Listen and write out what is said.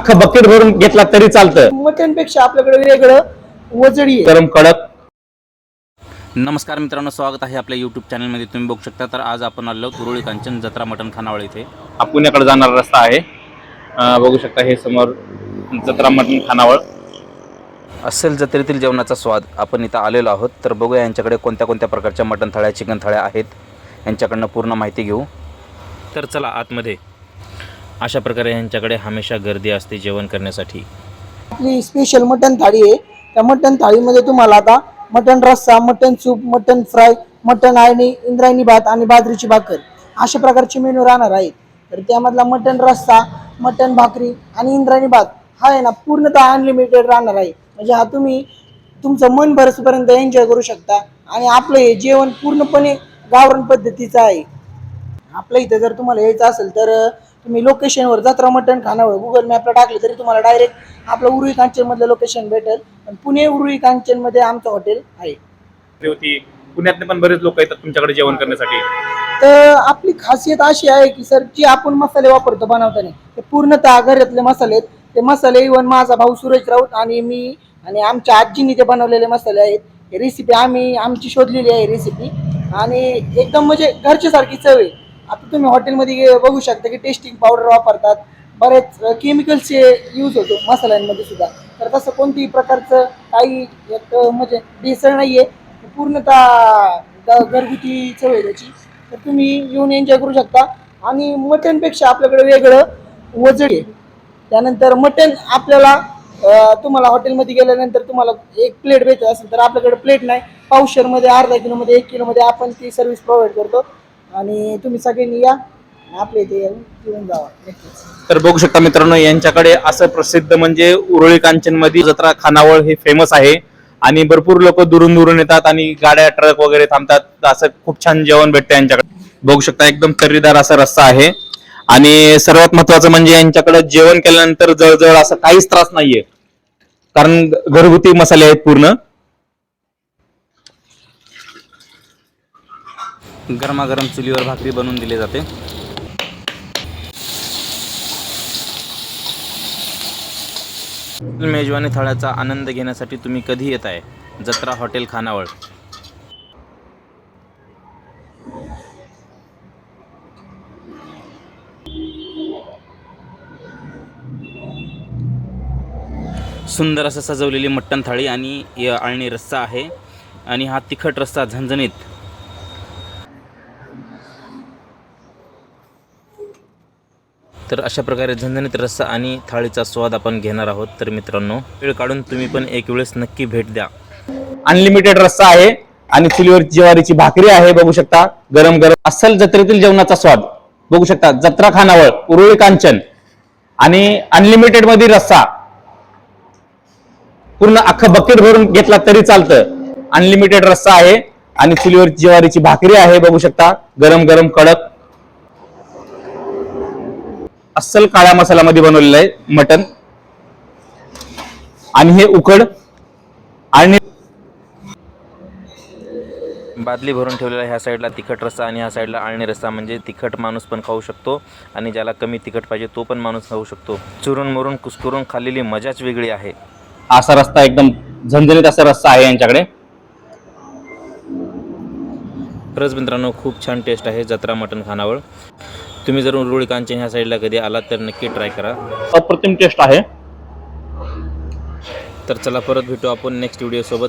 अख्खं बकेट भरून घेतला तरी चालतं. मटनपेक्षा आपल्याकडे वेगळं वजडी आहे. गरम कडक. नमस्कार मित्रांनो स्वागत आहे आपल्या यूट्यूब चॅनलमध्ये तुम्ही बघू शकता तर आज आपण आलो उरुळी कांचन जत्रा मटण खानावळ इथे. हा पुण्याकडे जाणारा रस्ता आहे. अं, बघू शकता हे समोर जत्रा मटण खानावळ. असेल जत्रेतील जेवणाचा स्वाद आपण इथं आलेलो आहोत. तर बघूया यांच्याकडे कोणत्या कोणत्या प्रकारच्या मटण थाळ्या चिकन थाळ्या आहेत. यांच्याकडनं पूर्ण माहिती घेऊ. तर चला आतमध्ये. अशा प्रकारे यांच्याकडे हमेशा गर्दी असते जेवण करण्यासाठी. आपली स्पेशल मटन थाळी आहे. त्या मटन थाळीमध्ये तुम्हाला आता मटन रस्सा mutton soup mutton fry mutton आणि इंद्रायणी भात आणि बाजरीची भाकर अशा प्रकारचे मेनू राहणार आहेत तर त्यामधला मटन रस्सा मटन भाकरी आणि इंद्रायणी भात हा आहे ना पूर्णतः अनलिमिटेड राहणार आहे. म्हणजे हा तुम्ही तुमचं मन भरसपर्यंत एन्जॉय करू शकता आणि आपलं हे जेवण पूर्णपणे गावरण पद्धतीचं आहे. आपल्या इथे जर तुम्हाला यायचं असेल तर तुम्ही लोकेशनवर जत्रा मटण खानावर गुगल मॅपला टाकलं तरी तुम्हाला डायरेक्ट आपलं उरुळी कांचनमधलं लोकेशन भेटेल. पण पुणे उरुळी कांचनमध्ये आमचं हॉटेल आहे. होती. पुण्यातले पण बरेच लोक येतात तुमच्याकडे जेवण करण्यासाठी. तर आपली खासियत अशी आहे की सर जे आपण मसाले वापरतो बनवताना ते पूर्णतः घरातले मसाले आहेत. ते मसाले इवन माझा भाऊ सुरेश राऊत आणि मी आणि आमच्या आजींनी ते बनवलेले मसाले आहेत ही रेसिपी आम्ही आमची शोधलेली आहे रेसिपी आणि एकदम म्हणजे घरच्यासारखी चव आहे. आता तुम्ही हॉटेलमध्ये बघू शकता की टेस्टिंग पावडर वापरतात. बरेच केमिकल्सचे यूज होतो मसाल्यांमध्ये सुद्धा. तर तसं कोणत्याही प्रकारचं काही एक म्हणजे भेसळ नाही आहे पूर्णतः घरगुती चव आहे त्याची. तर तुम्ही येऊन एन्जॉय करू शकता. आणि मटनपेक्षा आपल्याकडे वेगळं वजडी आहे. त्यानंतर मटन आपल्याला तुम्हाला हॉटेलमध्ये गेल्यानंतर तुम्हाला एक प्लेट भेटत असेल तर आपल्याकडे प्लेट नाही. पावशरमध्ये अर्धा किलोमध्ये एक किलोमध्ये आपण ती सर्व्हिस प्रोव्हाइड करतो. आणि तुम्ही सगळ्यांनी या. आपले ते येऊन जावा. नक्कीच तर बघू शकता मित्रांनो यांच्याकडे असं प्रसिद्ध म्हणजे उरळी कांचनमध्ये जत्रा खानावळ हे फेमस आहे. आणि भरपूर लोक दुरून दुरून येतात आणि गाड्या ट्रक वगैरे थांबतात. असं खूप छान जेवण भेटतं यांच्याकडे. बघू शकता एकदम तर्रीदार असा रस्सा आहे. आणि सर्वात महत्वाचं म्हणजे यांच्याकडे जेवण केल्यानंतर जळजळ असं काहीच त्रास नाहीये. कारण घरगुती मसाले आहेत पूर्ण. गरमागरम चुलीवर भाकरी बनवून दिली जाते. मेजवानी थळ्याचा आनंद घेण्यासाठी तुम्ही कधी येत आहे? जत्रा हॉटेल खानावळ. सुंदर असं सजवलेली मट्टण थाळी आणि आळणी रस्सा आहे. आणि हा तिखट रस्सा झणझणीत तर अशा प्रकारे झणझणीत रस्सा आणि थाळीचा स्वाद आपण घेणार आहोत. तर मित्रांनो वेळ काढून तुम्ही पण एक वेळेस नक्की भेट द्या. अनलिमिटेड रस्सा आहे आणि चुलीवर ज्वारीची भाकरी आहे बघू शकता. गरम गरम अस्सल जत्रेतील जेवणाचा स्वाद. बघू शकता जत्रा खानावळ उरुळी कांचन आणि अनलिमिटेडमध्ये रस्सा. पूर्ण अख्खं बकेट भरून घेतला तरी चालतं. अनलिमिटेड रस्सा आहे आणि चुलीवर ज्वारीची भाकरी आहे बघू शकता. गरम गरम कडक अस्सल काळ्या मसाल्यामध्ये बनवलेलं आहे मटन आणि हे उकड आणि बादली भरून ठेवलेला ह्या साईडला तिखट रस्सा आणि ह्या साईडला आळणी रस्सा. म्हणजे तिखट माणूस पण खाऊ शकतो आणि ज्याला कमी तिखट पाहिजे तो पण माणूस खाऊ शकतो. चुरून मुरून कुस्करून खाल्लेली मजाच वेगळी आहे. असा रस्ता एकदम झणझणीत असा रस्ता आहे यांच्याकडे. खरंच मित्रांनो खूप छान टेस्ट आहे जत्रा मटण खानावळ. तुम्ही जर उरुळी कांचन ह्या साईडला कधी आलात तर नक्की ट्राय करा. अप्रतिम टेस्ट आहे. तर चला परत भेटू आपण नेक्स्ट व्हिडिओसोबत